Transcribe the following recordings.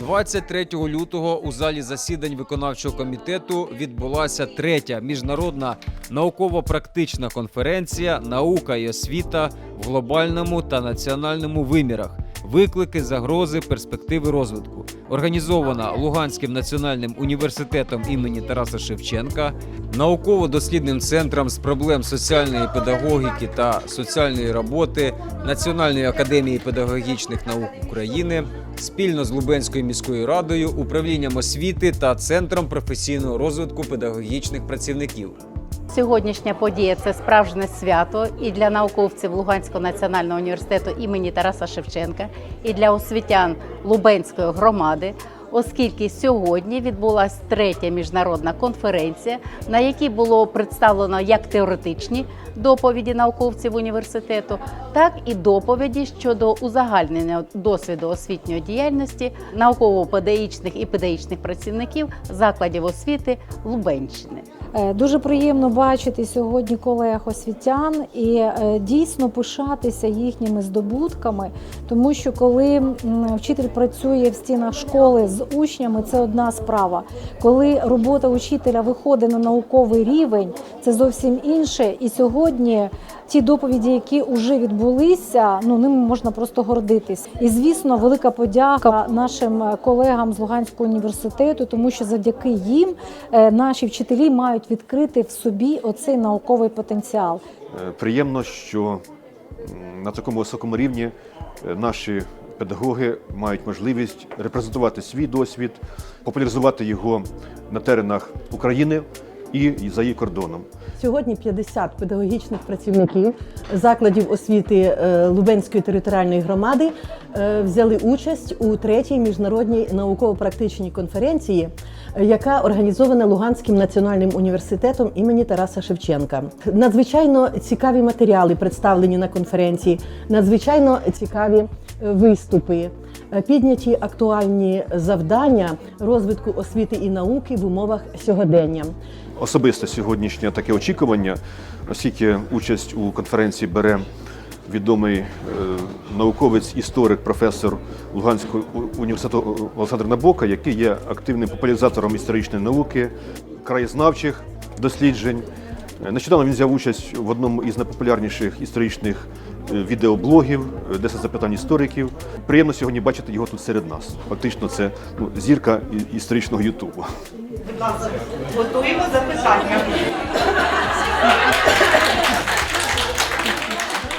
23 лютого у залі засідань виконавчого комітету відбулася третя міжнародна науково-практична конференція Наука і освіта в глобальному та національному вимірах. Виклики, загрози, перспективи розвитку, організована Луганським національним університетом імені Тараса Шевченка, науково-дослідним центром з проблем соціальної педагогіки та соціальної роботи Національної академії педагогічних наук України, спільно з Лубенською міською радою, управлінням освіти та центром професійного розвитку педагогічних працівників. Сьогоднішня подія це справжнє свято і для науковців Луганського національного університету імені Тараса Шевченка, і для освітян Лубенської громади, оскільки сьогодні відбулася третя міжнародна конференція, на якій було представлено як теоретичні доповіді науковців університету, так і доповіді щодо узагальнення досвіду освітньої діяльності науково-педагогічних і педагогічних працівників закладів освіти Лубенщини. Е, Дуже приємно бачити сьогодні колег освітян і е, дійсно пишатися їхніми здобутками, тому що коли вчитель працює в стінах школи з учнями, це одна справа. Коли робота учителя виходить на науковий рівень, це зовсім інше. І сьогодні ті доповіді, які вже відбулися, ну ними можна просто гордитись. І звісно, велика подяка нашим е, колегам з Луганського університету, тому що завдяки їм е, наші вчителі мають відкрити в собі оцей науковий потенціал. Е, Приємно, що на такому високому рівні наші педагоги мають можливість репрезентувати свій досвід, популяризувати його на теренах України і за її кордоном. Сьогодні 50 педагогічних працівників закладів освіти е, Лубенської територіальної громади е, взяли участь у третій міжнародній науково-практичній конференції, яка організована Луганським національним університетом імені Тараса Шевченка. Надзвичайно цікаві матеріали представлені на конференції, надзвичайно цікаві е, виступи. Е, Підняті актуальні завдання розвитку освіти і науки в умовах сьогодення. Особисто сьогоднішнє таке очікування, оскільки участь у конференції бере відомий е, науковець, історик, професор Луганського університету Олександр Набока, який є активним популяризатором історичної науки, краєзнавчих досліджень. Е, Нещодавно він взяв участь в одному із найпопулярніших історичних е, відеоблогів, е, 10 запитань істориків. Приємно сьогодні бачити його тут серед нас. Фактично, це ну, зірка історичного Ютубу. Будь ласка, готуємо запитання.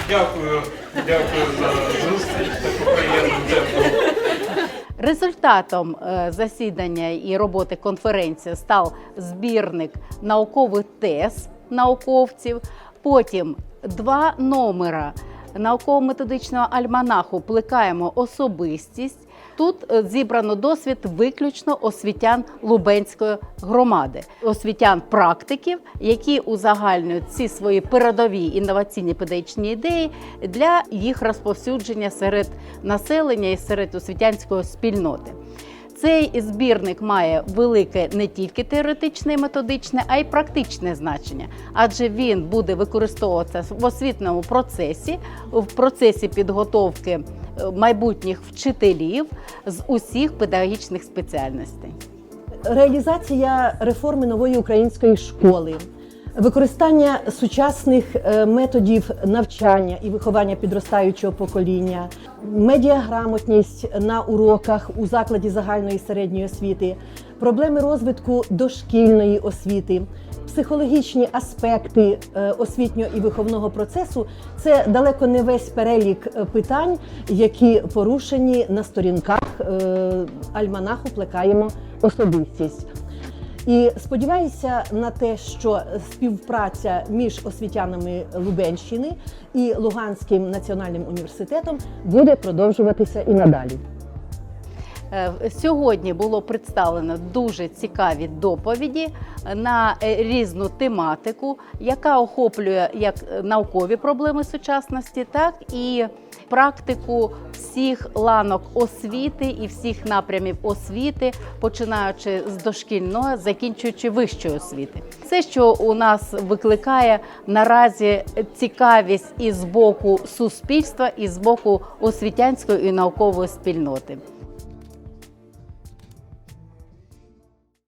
Дякую, дякую за зустріч, таку приємну теплу. Результатом е, засідання і роботи конференції став збірник наукових тез науковців. Потім два номера науково-методичного альманаху Плекаємо особистість. Тут е, зібрано досвід виключно освітян Лубенської громади, освітян практиків, які узагальнюють ці свої передові інноваційні педагогічні ідеї для їх розповсюдження серед населення і серед освітянської спільноти. Цей збірник має велике не тільки теоретичне і методичне, а й практичне значення, адже він буде використовуватися в освітньому процесі, в процесі підготовки е, майбутніх вчителів з усіх педагогічних спеціальностей. Реалізація реформи нової української школи, використання сучасних е, методів навчання і виховання підростаючого покоління, медіаграмотність на уроках у закладі загальної середньої освіти, проблеми розвитку дошкільної освіти. Психологічні аспекти е, освітнього і виховного процесу це далеко не весь перелік е, питань, які порушені на сторінках альманаху Плекаємо особистість. І сподіваюся на те, що співпраця між освітянами Лубенщини і Луганським національним університетом буде продовжуватися і надалі. Е, Сьогодні було представлено дуже цікаві доповіді на е, різну тематику, яка охоплює як наукові проблеми сучасності, так і практику всіх ланок освіти і всіх напрямів освіти, починаючи з дошкільної, закінчуючи вищої освіти. Це, що у нас викликає наразі цікавість і з боку суспільства, і з боку освітянської і наукової спільноти.